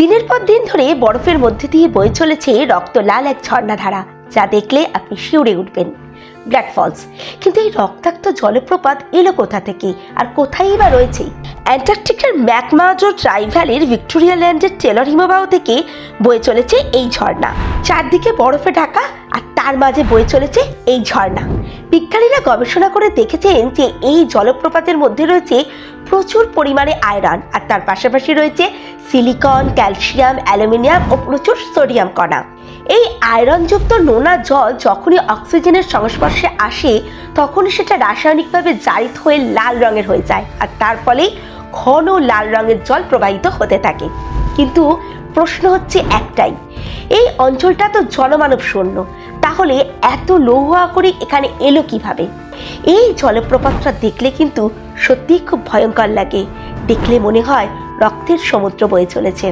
দিনের পর দিন ধরে বরফের মধ্যে দিয়ে বয়ে চলেছে রক্ত লাল এক ঝর্ণাধারা, যা দেখলে আপনি শিউরে উঠবেন। ব্ল্যাক ফলস, কিন্তু এই রক্তাক্ত জলপ্রপাত এলো কোথা থেকে? আর কোথায় বা রয়েছে? অ্যান্টার্কটিকার ম্যাকমাজো ট্রাই ভ্যালির ভিক্টোরিয়া ল্যান্ডের টেলর হিমবাহ থেকে বয়ে চলেছে এই ঝর্ণা। চারদিকে বরফে ঢাকা আর তার মাঝে বয়ে চলেছে এই ঝর্ণা। বিজ্ঞানীরা গবেষণা করে দেখেছেন যে এই জলপ্রপাতের মধ্যে রয়েছে প্রচুর পরিমাণে আয়রন আর তার পাশাপাশি রয়েছে সিলিকন, ক্যালসিয়াম, অ্যালুমিনিয়াম ও প্রচুর সোডিয়াম কণা। এই আয়রনযুক্ত নোনা জল যখনই অক্সিজেনের সংস্পর্শে আসে, তখনই সেটা রাসায়নিকভাবে জারিত হয়ে লাল রঙের হয়ে যায় আর তার ফলে ঘন লাল রঙের জল প্রবাহিত হতে থাকে। কিন্তু প্রশ্ন হচ্ছে একটাই, এই অঞ্চলটা তো জনমানব শূন্য, তাহলে এত লৌহ আকরিক এখানে এলো কীভাবে? এই জলপ্রপাতটা দেখলে কিন্তু সত্যিই খুব ভয়ঙ্কর লাগে, দেখলে মনে হয় রক্তের সমুদ্র বয়ে চলেছে।